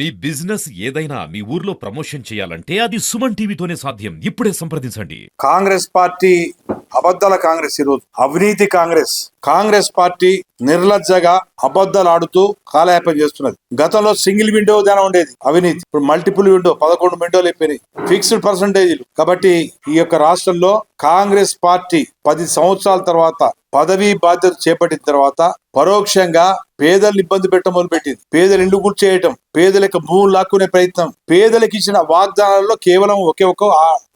మీ business ఏదైనా మీ ఊర్లో promotion చేయాలంటే అది సుమన్ టీవీతోనే సాధ్యం. ఇప్పుడే సంప్రదించండి. కాంగ్రెస్ పార్టీ అబద్ధాల కాంగ్రెస్ ఈరోజు. అవినీతి కాంగ్రెస్. కాంగ్రెస్ పార్టీ నిర్లజ్జగా అబద్ధాలు ఆడుతూ కాలయాపన చేస్తున్నది. గతంలో సింగిల్ విండో విధానం ఉండేది అవినీతి. ఇప్పుడు మల్టిపుల్ విండో పదకొండు విండోలు అయిపోయినాయి. ఫిక్స్డ్ పర్సంటేజీలు. కాబట్టి ఈ యొక్క రాష్ట్రంలో కాంగ్రెస్ పార్టీ పది సంవత్సరాల తర్వాత పదవీ బాధ్యత చేపట్టిన తర్వాత పరోక్షంగా పేదలను ఇబ్బంది పెట్టడం మొదలుపెట్టింది. పేదలు ఇండ్లు కూర్చేయటం పేదలకు భూములు లాక్కునే ప్రయత్నం పేదలకు ఇచ్చిన వాగ్దానాల్లో కేవలం ఒకే ఒక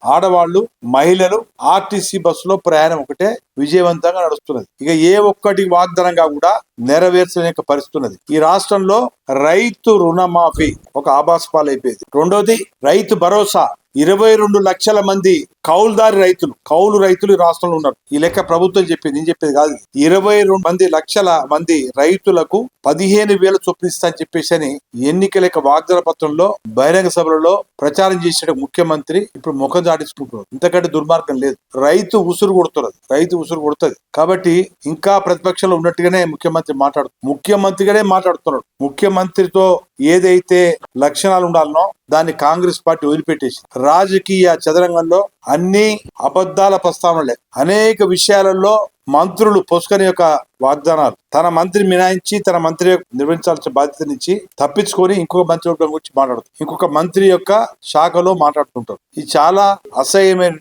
ఆడవాళ్ళు మహిళలు ఆర్టీసీ బస్సులో ప్రయాణం ఒకటే విజయవంతంగా నడుస్తున్నది. ఇక ఏ ఒక్కటి వాగ్దానంగా కూడా నెరవేర్చలేక పరిస్థితున్నది ఈ రాష్ట్రంలో రైతు రుణమాఫీ ఒక ఆభాస్ పాలైపోయింది. రెండోది రైతు భరోసా. ఇరవై రెండు లక్షల మంది కౌలుదారి రైతులు కౌలు రైతులు ఈ రాష్ట్రంలో ఉన్నారు. ఈ లెక్క ప్రభుత్వం చెప్పింది నేను చెప్పేది కాదు. ఇరవై రెండు మంది లక్షల మంది రైతులకు పదిహేను వేలు చొప్పిస్తా అని చెప్పేసి అని ఎన్నికల యొక్క వాగ్దాన పత్రంలో బహిరంగ సభలలో ప్రచారం చేసిన ముఖ్యమంత్రి ఇప్పుడు ముఖం దాటించుకుంటున్నారు ఇంతకంటే దుర్మార్గం లేదు. రైతు ఉసురు కొడుతున్నది. రైతు ఉసురు కొడుతుంది. కాబట్టి ఇంకా ప్రతిపక్షంలో ఉన్నట్టుగానే ముఖ్యమంత్రి మాట్లాడు ముఖ్యమంత్రిగానే మాట్లాడుతున్నాడు. ముఖ్యమంత్రితో ఏదైతే లక్షణాలు ఉండాలనో దాన్ని కాంగ్రెస్ పార్టీ వదిలిపెట్టేసి రాజకీయ చదరంగంలో అన్ని అబద్ధాల ప్రస్తావనలే. అనేక విషయాలలో మంత్రులు పొసుకని యొక్క వాగ్దానాలు. తన మంత్రి మినాయించి తన మంత్రి యొక్క నిర్వహించాల్సిన బాధ్యతనిచ్చి తప్పించుకొని ఇంకొక మంత్రి వర్గం గురించి మాట్లాడుతారు ఇంకొక మంత్రి యొక్క శాఖలో మాట్లాడుతుంటారు. ఇది చాలా అసహ్యమైన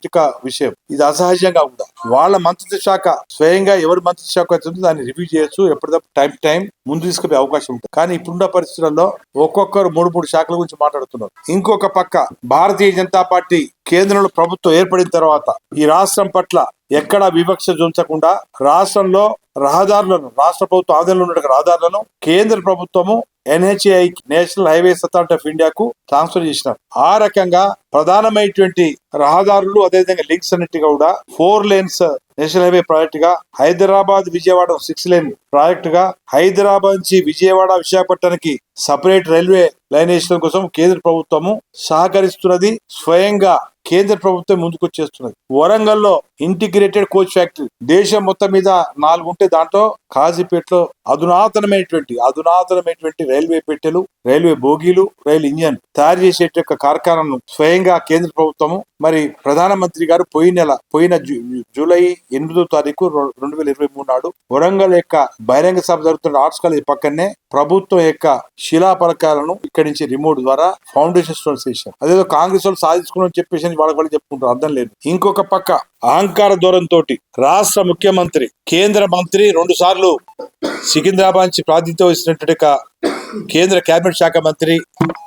విషయం. ఇది అసహజంగా ఉందా? వాళ్ళ మంత్రిత్వ శాఖ స్వయంగా ఎవరి మంత్రిత్వ శాఖ అవుతుందో దాన్ని రివ్యూ చేయొచ్చు. ఎప్పటికప్పుడు టైం టైం ముందు తీసుకునే అవకాశం ఉంటుంది. కానీ ఇప్పుడున్న పరిస్థితుల్లో ఒక్కొక్కరు మూడు మూడు శాఖల గురించి మాట్లాడుతున్నారు. ఇంకొక పక్క భారతీయ జనతా పార్టీ కేంద్రంలో ప్రభుత్వం ఏర్పడిన తర్వాత ఈ రాష్ట్రం పట్ల ఎక్కడా వివక్ష చూంచకుండా రాష్ట్రంలో రహదారులను రాష్ట్ర ప్రభుత్వం ఆధీనంలో ఉన్న రహదారులను కేంద్ర ప్రభుత్వము NHI national highways authority of ఇండియాకు ట్రాన్స్ఫర్ చేసినారు ఆ రకంగా ప్రధానమైనటువంటి రహదారులు అదేవిధంగా లింక్స్ అన్నిటి కూడా ఫోర్ లేన్స్ నేషనల్ హైవే ప్రాజెక్ట్గా హైదరాబాద్ విజయవాడ సిక్స్ లేన్ ప్రాజెక్ట్గా హైదరాబాద్ నుంచి విజయవాడ విశాఖపట్నానికి సపరేట్ రైల్వే లైన్ వేసిన కోసం కేంద్ర ప్రభుత్వము సహకరిస్తున్నది. స్వయంగా కేంద్ర ప్రభుత్వం ముందుకు వచ్చేస్తున్నది వరంగల్లో ఇంటిగ్రేటెడ్ కోచ్ ఫ్యాక్టరీ. దేశం మొత్తం మీద నాలుగు ఉంటే దాంట్లో కాజీపేటలో అధునాతనమైనటువంటి అధునాతనమైనటువంటి రైల్వే పెట్టెలు రైల్వే బోగీలు రైలు ఇంజన్ తయారు చేసే యొక్క కార్ఖానాను స్వయంగా కేంద్ర ప్రభుత్వము మరి ప్రధానమంత్రి గారు పోయిన నెల పోయిన జూలై ఎనిమిదో తారీఖు రెండు వేల ఇరవై మూడు నాడు వరంగల్ యొక్క బహిరంగ సభ జరుగుతున్న ఆర్ట్స్ కాలేజ్ పక్కనే ప్రభుత్వం యొక్క శిలాపలకాలను ఇక్కడి నుంచి రిమోట్ ద్వారా ఫౌండేషన్ స్టోన్స్ చేశారు. అదేదో కాంగ్రెస్ వాళ్ళు సాధించుకుని చెప్పేసి వాళ్ళకి వాళ్ళు చెప్పుకుంటారు అర్థం లేదు. ఇంకొక పక్క అహంకార దూరంతో రాష్ట్ర ముఖ్యమంత్రి కేంద్ర మంత్రి రెండు సార్లు సికింద్రాబాద్ నుంచి ప్రాతినిధ్యం వహిస్తున్నటువంటి కేంద్ర కేబినెట్ శాఖ మంత్రి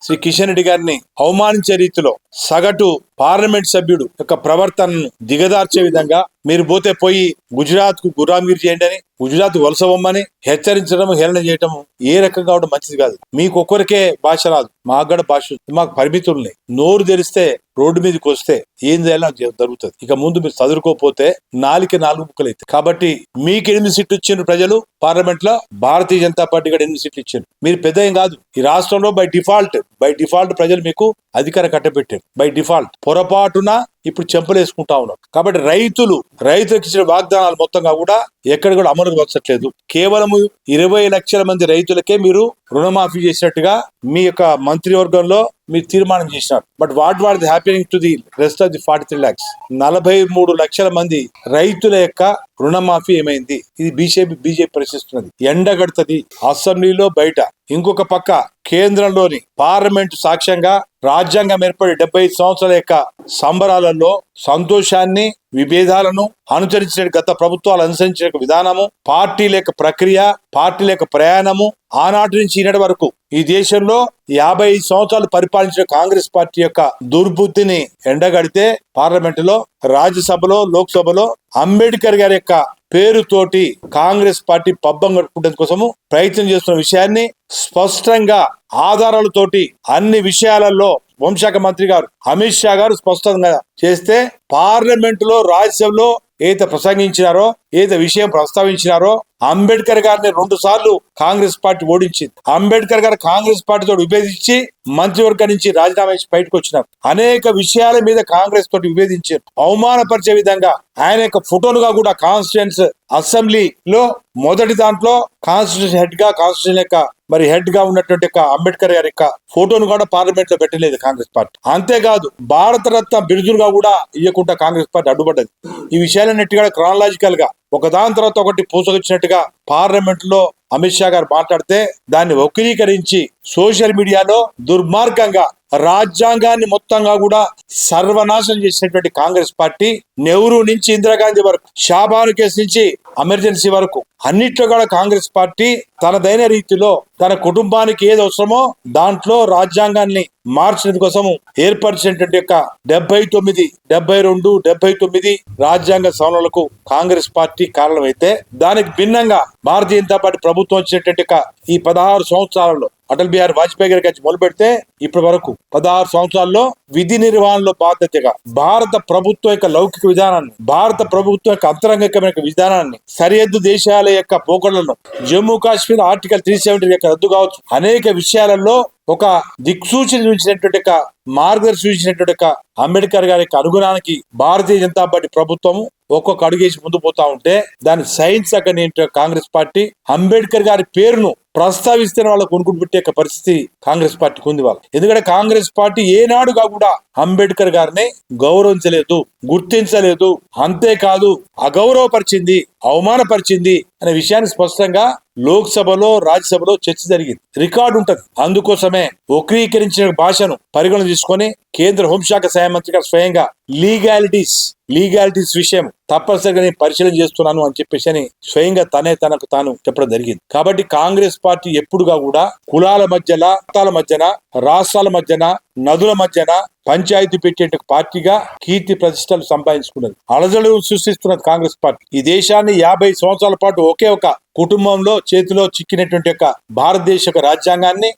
శ్రీ కిషన్ రెడ్డి గారిని అవమానించే రీతిలో సగటు పార్లమెంట్ సభ్యుడు యొక్క ప్రవర్తనను దిగదార్చే విధంగా మీరు పోతే పోయి గుజరాత్కు గురాంగిరి చేయండి అని గుజరాత్ వలసవమ్మని హెచ్చరించడం హేళన చేయటం ఏ రకంగా అవడం మంచిది కాదు. మీకు ఒక్కరికే భాష రాదు. మాకు కూడా భాష మాకు పరిమితుల్ని నోరు తెరిస్తే రోడ్డు మీదకి వస్తే ఏం చేయాలో జరుగుతుంది. ఇక ముందు మీరు చదువుకోపోతే నాలుగు నాలుగు ముక్కలు అయితే కాబట్టి మీకు ఎనిమిది సీట్లు ఇచ్చిండ్రు ప్రజలు. పార్లమెంట్లో భారతీయ జనతా పార్టీ కూడా ఎనిమిది సీట్లు ఇచ్చారు మీరు పెద్ద ఏం కాదు. ఈ రాష్ట్రంలో బై డిఫాల్ట్ బై డిఫాల్ట్ ప్రజలు మీకు అధికారం కట్టబెట్టారు. బై డిఫాల్ట్ పొరపాటున ఇప్పుడు చెంపలేసుకుంటా ఉన్నాం. ఉన్నారు కాబట్టి రైతులు రైతులకు ఇచ్చిన వాగ్దానాలు మొత్తంగా కూడా ఎక్కడ కూడా అమలుకు వచ్చట్లేదు కేవలం ఇరవై లక్షల మంది రైతులకే మీరు రుణమాఫీ చేసినట్టుగా మీ యొక్క మంత్రివర్గంలో మీరు తీర్మానం చేసినారు. But what what the happening to the rest of the forty three lakhs నలభై మూడు లక్షల మంది రైతుల యొక్క రుణమాఫీ ఏమైంది? ఇది బీజేపీ బీజేపీ ప్రశ్నిస్తున్నది. ఎండగడుతుంది అసెంబ్లీలో బయట. ఇంకొక పక్క కేంద్రంలోని పార్లమెంటు సాక్ష్యంగా రాజ్యాంగం ఏర్పడి డెబ్బై ఐదు సంవత్సరాల యొక్క సంబరాలలో సంతోషాన్ని విభేదాలను అనుసరించిన గత ప్రభుత్వాలు అనుసరించిన విధానము పార్టీల యొక్క ప్రక్రియ పార్టీల యొక్క ప్రయాణము ఆనాటి నుంచి ఈనాటి వరకు ఈ దేశంలో యాభై ఐదు సంవత్సరాలు పరిపాలించిన కాంగ్రెస్ పార్టీ యొక్క దుర్బుద్ధిని ఎండగడితే పార్లమెంటులో రాజ్యసభలో లోక్సభలో అంబేద్కర్ గారి యొక్క పేరుతోటి కాంగ్రెస్ పార్టీ పబ్బం గడుపుకోవడం కోసము ప్రయత్నం చేస్తున్న విషయాన్ని స్పష్టంగా ఆధారాలతోటి అన్ని విషయాలలో హోంశాఖ మంత్రి గారు అమిత్ షా గారు స్పష్టంగా చేస్తే పార్లమెంట్లో రాజ్యసభలో ఏదైతే ప్రసంగించినారో ఏదో విషయం ప్రస్తావించినారో అంబేద్కర్ గారిని రెండు సార్లు కాంగ్రెస్ పార్టీ ఓడించింది. అంబేద్కర్ గారు కాంగ్రెస్ పార్టీతో విభేదించి మంత్రివర్గం నుంచి రాజీనామా చేసి బయటకు వచ్చినారు. అనేక విషయాల మీద కాంగ్రెస్ తోటి విభేదించారు. అవమానపరిచే విధంగా ఆయన యొక్క ఫోటోలుగా కూడా కాన్స్టిట్యూన్స్ అసెంబ్లీలో మొదటి దాంట్లో కాన్స్టిట్యూషన్ హెడ్గా కాన్స్టిట్యూషన్ యొక్క మరి హెడ్గా ఉన్నటువంటి యొక్క అంబేద్కర్ గారి యొక్క ఫోటోను కూడా పార్లమెంట్లో పెట్టలేదు కాంగ్రెస్ పార్టీ. అంతేకాదు భారతరత్న బిరుదులుగా కూడా ఇవ్వకుండా కాంగ్రెస్ పార్టీ అడ్డుపడ్డది. ఈ విషయాలన్నిటిగా క్రానలాజికల్గా ఒకదాని తర్వాత ఒకటి పూసకొచ్చినట్టుగా పార్లమెంట్లో అమిత్ షా గారు మాట్లాడితే దాన్ని వక్రీకరించి సోషల్ మీడియాలో దుర్మార్గంగా రాజ్యాంగాన్ని మొత్తంగా కూడా సర్వనాశనం చేసినటువంటి కాంగ్రెస్ పార్టీ నెహ్రూ నుంచి ఇందిరాగాంధీ వరకు షాబాను కేసు నుంచి ఎమర్జెన్సీ వరకు అన్నిట్లో కూడా కాంగ్రెస్ పార్టీ తనదైన రీతిలో తన కుటుంబానికి ఏది అవసరమో దాంట్లో రాజ్యాంగాన్ని మార్చడం కోసము ఏర్పరిచినటువంటి యొక్క డెబ్బై తొమ్మిది డెబ్బై రెండు డెబ్బై తొమ్మిది రాజ్యాంగ సవరణలకు కాంగ్రెస్ పార్టీ కారణమైతే దానికి భిన్నంగా భారతీయ జనతా పార్టీ ప్రభుత్వం వచ్చినటువంటి ఈ పదహారు సంవత్సరాలలో అటల్ బిహారీ వాజ్పేయి గారి నుంచి మొదలు పెడితే ఇప్పటి వరకు పదహారు సంవత్సరాల్లో విధి నిర్వహణలో బాధ్యతగా భారత ప్రభుత్వం యొక్క లౌకిక విధానాన్ని భారత ప్రభుత్వం యొక్క అంతరంగికమైన విధానాన్ని సరిహద్దు దేశాల యొక్క పోకడలను Jammu Kashmir article three seventy యొక్క రద్దు కావచ్చు. అనేక విషయాలలో ఒక దిక్సూచన చూసినటువంటి ఒక మార్గదర్శి చూసినటువంటి ఒక అంబేద్కర్ గారి యొక్క అనుగుణానికి భారతీయ జనతా పార్టీ ప్రభుత్వం ఒక్కొక్క అడుగేసి ముందు పోతా ఉంటే దాని సైన్స్ అక్కడ కాంగ్రెస్ పార్టీ అంబేద్కర్ గారి పేరును ప్రస్తావిస్తే వాళ్ళు కొనుక్కుని పెట్టే పరిస్థితి కాంగ్రెస్ పార్టీకి ఉంది వాళ్ళు ఎందుకంటే కాంగ్రెస్ పార్టీ ఏనాడుగా కూడా అంబేద్కర్ గారిని గౌరవించలేదు గుర్తించలేదు అంతేకాదు అగౌరవపరిచింది అవమానపరిచింది అనే విషయాన్ని స్పష్టంగా లోక్సభలో రాజ్యసభలో చర్చ జరిగింది. రికార్డు ఉంటది. అందుకోసమే వక్రీకరించిన భాషను పరిగణన తీసుకొని కేంద్ర హోంశాఖ సహాయ మంత్రి గారు స్వయంగా లీగాలిటీస్ లీగాలిటీస్ విషయం తప్పనిసరిగా నేను పరిశీలన చేస్తున్నాను అని చెప్పేసి అని స్వయంగా తనే తనకు తాను చెప్పడం జరిగింది. కాబట్టి కాంగ్రెస్ పార్టీ ఎప్పుడుగా కూడా కులాల మధ్యన మతాల మధ్యన రాష్ట్రాల మధ్యన నదుల మధ్యన పంచాయతీ పెట్టే పార్టీగా కీర్తి ప్రతిష్టలు సంపాదించుకున్నది. అలజడు సృష్టిస్తున్నది కాంగ్రెస్ పార్టీ. ఈ దేశాన్ని యాభై సంవత్సరాల పాటు ఒకే ఒక కుటుంబంలో చేతిలో చిక్కినటువంటి యొక్క భారతదేశ రాజ్యాంగాన్ని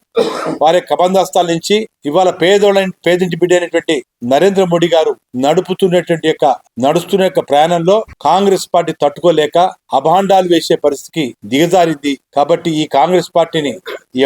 వారి కబంధస్తాల నుంచి ఇవాళ పేదోళ్ళ పేదింటి బిడ్డైనటువంటి నరేంద్ర మోడీ గారు నడుపుతున్నటువంటి యొక్క నడుస్తున్న యొక్క ప్రయాణంలో కాంగ్రెస్ పార్టీ తట్టుకోలేక అభాండాలు వేసే పరిస్థితికి దిగజారింది. కాబట్టి ఈ కాంగ్రెస్ పార్టీని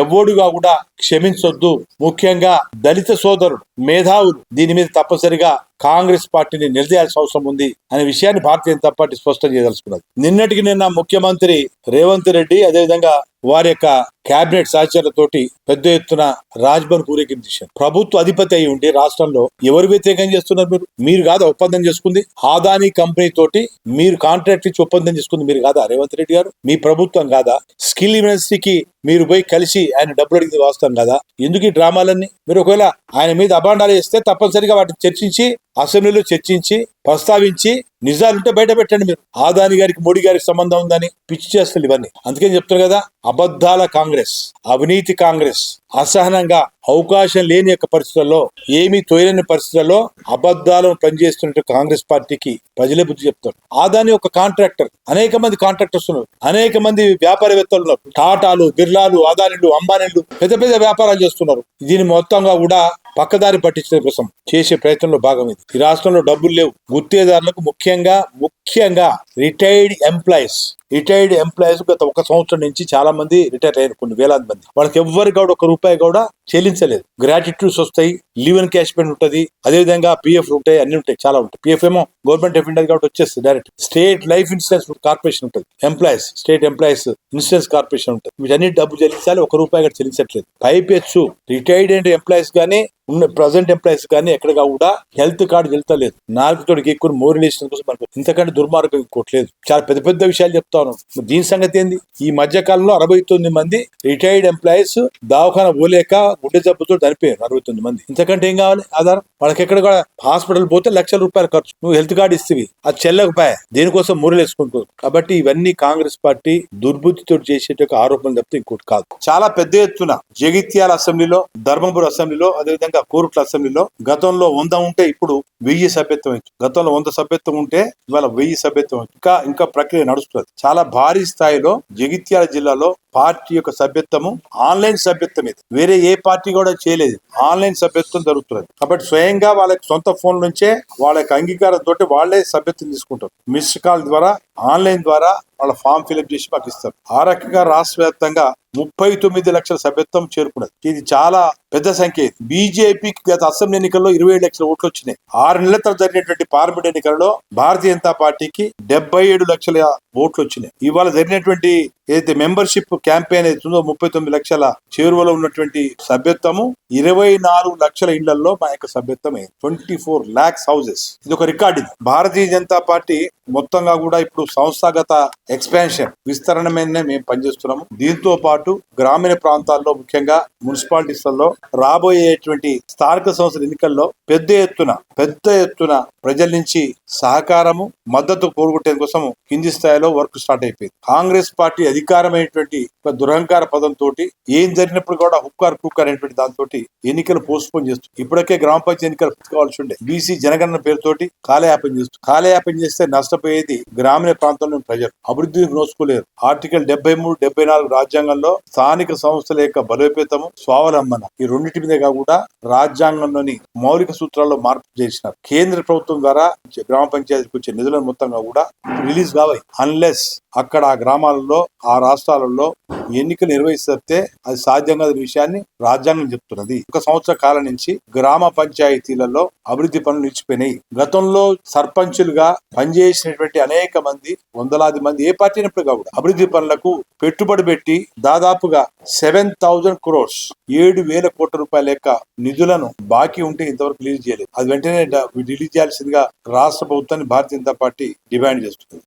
ఎవ్వడుగా కూడా క్షమించొద్దు. ముఖ్యంగా దళిత సోదరుడు మేధావులు దీని మీద తప్పనిసరిగా కాంగ్రెస్ పార్టీని నిలదీయాల్సిన అవసరం ఉంది అనే విషయాన్ని భారతీయ జనతా పార్టీ స్పష్టం చేయదలుచుకున్నది. నిన్నటికి నిన్న ముఖ్యమంత్రి రేవంత్ రెడ్డి అదేవిధంగా వారి యొక్క కేబినెట్ సహచరులతోటి పెద్ద ఎత్తున రాజ్భవన్ ఊరేగించారు ప్రభుత్వ అధిపతి అయి ఉండి రాష్ట్రంలో ఎవరు వ్యతిరేకం చేస్తున్నారు మీరు? మీరు కాదు ఒప్పందం చేసుకుంది. ఆదాని కంపెనీ తోటి మీరు కాంట్రాక్ట్ ఇచ్చి ఒప్పందం చేసుకుంది మీరు మీరు కాదా? రేవంత్ రెడ్డి గారు? మీ ప్రభుత్వం కాదా? స్కిల్ యూనివర్సిటీకి మీరు పోయి కలిసి ఆయన డబ్బులు అడిగితే వస్తాం కదా? ఎందుకు ఈ డ్రామాలన్నీ? మీరు ఒకవేళ ఆయన మీద అభాండాలు వేస్తే తప్పనిసరిగా వాటిని చర్చించి అసెంబ్లీలో చర్చించి ప్రస్తావించి నిజాలుంటే బయట పెట్టండి మీరు. ఆదాని గారికి మోడీ గారికి సంబంధం ఉందని పిచ్చి చేస్తారు ఇవన్నీ. అందుకని చెప్తారు కదా అబద్ధాల కాంగ్రెస్ అవినీతి కాంగ్రెస్ అసహనంగా అవకాశం లేని యొక్క పరిస్థితుల్లో ఏమీ తోయలేని పరిస్థితుల్లో అబద్ధాలను పనిచేస్తున్న కాంగ్రెస్ పార్టీకి ప్రజలే బుద్ధి చెప్తారు. ఆదాని ఒక కాంట్రాక్టర్ అనేక మంది కాంట్రాక్టర్స్ ఉన్నారు. అనేక మంది వ్యాపారవేత్తలు ఉన్నారు. టాటాలు బిర్లాలు అదానిలు అంబానీలు పెద్ద పెద్ద వ్యాపారాలు చేస్తున్నారు. దీని మొత్తంగా కూడా పక్కదారి పట్టించడం కోసం చేసే ప్రయత్నంలో భాగం ఇది. ఈ రాష్ట్రంలో డబ్బులు లేవు. గుత్తేదారులకు ముఖ్యంగా ముఖ్యంగా రిటైర్డ్ ఎంప్లాయీస్. రిటైర్డ్ ఎంప్లాయీస్ గత ఒక సంవత్సరం నుంచి చాలా మంది రిటైర్ అయ్యారు కొన్ని వేలాది మంది. వాళ్ళకి ఎవ్వరు కూడా ఒక రూపాయి కూడా చెల్లించలేదు. గ్రాటిట్యూడ్స్ వస్తాయి లీవ్ అండ్ క్యాష్ పెయిన్ ఉంటుంది అదేవిధంగా పిఎఫ్ ఉంటాయి అన్ని ఉంటాయి చాలా ఉంటాయి. పిఎఫ్ ఏమో గవర్నమెంట్ ఆఫ్ ఇండియా కాబట్టి వచ్చేస్తుంది direct. State life insurance corporation ఉంటుంది employees state employees insurance corporation ఉంటుంది. వీటన్ని డబ్బు చెల్లించాలి ఒక రూపాయి కూడా చెల్లించట్లేదు. పైపెచ్చు. రిటైర్డ్ అండ్ ఎంప్లాయీస్ కానీ ఉన్న ప్రజెంట్ ఎంప్లాయీస్ కానీ ఎక్కడగా కూడా హెల్త్ కార్డు వెళ్తలేదు. నాలుగు తోడికి ఎక్కువ మోరిలేషన్ కోసం మనకు ఇంతకంటే దుర్మార్గం ఇంకోట్లేదు చాలా పెద్ద పెద్ద విషయాలు చెప్తా చెప్తాను దీని సంగతి ఏంది? ఈ మధ్య కాలంలో అరవై తొమ్మిది మంది రిటైర్డ్ ఎంప్లాయీస్ దవాఖాన పోలేక గుండె జబ్బుతో చనిపోయారు అరవై తొమ్మిది మంది. ఇంతకంటే ఏం కావాలి? ఆధారం? వాళ్ళకి ఎక్కడ కూడా హాస్పిటల్ పోతే లక్షల రూపాయలు ఖర్చు. నువ్వు హెల్త్ కార్డు ఇస్తేవి. అది చెల్లకపోయా దేనికోసం మూరలేసుకుంటారు కాబట్టి ఇవన్నీ కాంగ్రెస్ పార్టీ దుర్బుద్ధితో చేసేట ఆరోపణలు తప్పితే ఇంకోటి కాదు. చాలా పెద్ద ఎత్తున జగిత్యాల అసెంబ్లీలో ధర్మపురి అసెంబ్లీలో అదేవిధంగా కోరుట్ల అసెంబ్లీలో గతంలో వంద ఉంటే ఇప్పుడు వెయ్యి సభ్యత్వం గతంలో వంద సభ్యత్వం ఉంటే ఇవాళ వెయ్యి సభ్యత్వం ఇంకా ఇంకా ప్రక్రియ నడుస్తుంది. చాలా భారీ స్థాయిలో జగిత్యాల జిల్లాలో పార్టీ యొక్క సభ్యత్వము ఆన్లైన్ సభ్యత్వం ఇది. వేరే ఏ పార్టీ కూడా చేయలేదు. ఆన్లైన్ సభ్యత్వం జరుగుతున్నది. కాబట్టి స్వయంగా వాళ్ళకి సొంత ఫోన్ నుంచే వాళ్ళ యొక్క అంగీకారం తోటి వాళ్ళే సభ్యత్వం తీసుకుంటారు. మిస్డ్ కాల్ ద్వారా ఆన్లైన్ ద్వారా వాళ్ళ ఫామ్ ఫిల్అప్ చేసి మాకు ఇస్తారు ఆ రకంగా రాష్ట్ర వ్యాప్తంగా ముప్పై తొమ్మిది లక్షల సభ్యత్వం చేరుకున్నది. ఇది చాలా పెద్ద సంఖ్య బీజేపీకి గత అసెంబ్లీ ఎన్నికల్లో ఇరవై ఏడు లక్షల ఓట్లు వచ్చినాయి. ఆరు నెలల తర్వాత జరిగినటువంటి పార్లమెంట్ ఎన్నికల్లో భారతీయ జనతా పార్టీకి డెబ్బై ఏడు లక్షల ఓట్లు వచ్చినాయి. ఇవాళ జరిగినటువంటి ఏదైతే మెంబర్షిప్ క్యాంపెయిన్ అవుతుందో ముప్పై తొమ్మిది లక్షల చేరువలో ఉన్నటువంటి సభ్యత్వము ఇరవై నాలుగు లక్షల ఇళ్ళలో మా యొక్క సభ్యత్వం అయింది ట్వంటీ ఫోర్ లాక్స్ హౌసెస్ ఇది ఒక రికార్డు ఇది. భారతీయ జనతా పార్టీ మొత్తంగా కూడా ఇప్పుడు సంస్థాగత ఎక్స్పాన్షన్ విస్తరణ మీదనే మేము పనిచేస్తున్నాము. దీంతో పాటు గ్రామీణ ప్రాంతాల్లో ముఖ్యంగా మున్సిపాలిటీస్లలో రాబోయేటువంటి స్థానిక సంస్థల ఎన్నికల్లో పెద్ద ఎత్తున పెద్ద ఎత్తున ప్రజల నుంచి సహకారము మద్దతు కోరుకుంటే కోసం కింది స్థాయిలో వర్క్ స్టార్ట్ అయిపోయింది. కాంగ్రెస్ పార్టీ అధికారమైనటువంటి ఒక దురహంకార పదంతో ఏం జరిగినప్పుడు కూడా హుక్కార్ కుక్కర్ అనేటువంటి దాంతో ఎన్నికలు పోస్ట్ పోన్ చేస్తూ ఇప్పటికే గ్రామ పంచాయతీ ఎన్నికలు కావాల్సి ఉండే బీసీ జనగణన పేరుతోటి కాలయాపన చేస్తూ కాలయాపన చేస్తే నష్టపోయేది గ్రామీణ ప్రాంతంలోని ప్రజలు. అభివృద్ధి నోసుకోలేరు ఆర్టికల్ డెబ్బై మూడు డెబ్బై నాలుగు రాజ్యాంగంలో స్థానిక సంస్థల యొక్క బలోపేతము స్వావలంబన. ఈ రెండింటి మీద కాకుండా రాజ్యాంగంలోని మౌలిక సూత్రాల్లో మార్పు చేసినారు. కేంద్ర ప్రభుత్వం ద్వారా గ్రామ పంచాయతీకి వచ్చే నిధులను మొత్తంగా కూడా రిలీజ్ కావాలి. అన్లెస్ అక్కడ ఆ గ్రామాలలో ఆ ఆ రాష్ట్రాలలో ఎన్నికలు నిర్వహిస్తే అది సాధ్యం కాదు విషయాన్ని రాజ్యాంగం చెప్తున్నది. ఒక సంవత్సర కాలం నుంచి గ్రామ పంచాయతీలలో అభివృద్ధి పనులు నిలిచిపోయినాయి. గతంలో సర్పంచులుగా పనిచేసినటువంటి అనేక మంది వందలాది మంది ఏ పార్టీ అయినప్పుడు కూడా అభివృద్ధి పనులకు పెట్టుబడి పెట్టి దాదాపుగా సెవెన్ థౌజండ్ క్రోర్స్ ఏడు వేల కోట్ల రూపాయల యొక్క నిధులను బాకీ ఉంటే ఇంతవరకు రిలీజ్ చేయలేదు. అది వెంటనే రిలీజ్ చేయాల్సిందిగా రాష్ట్ర ప్రభుత్వాన్ని భారతీయ జనతా పార్టీ డిమాండ్ చేస్తుంది.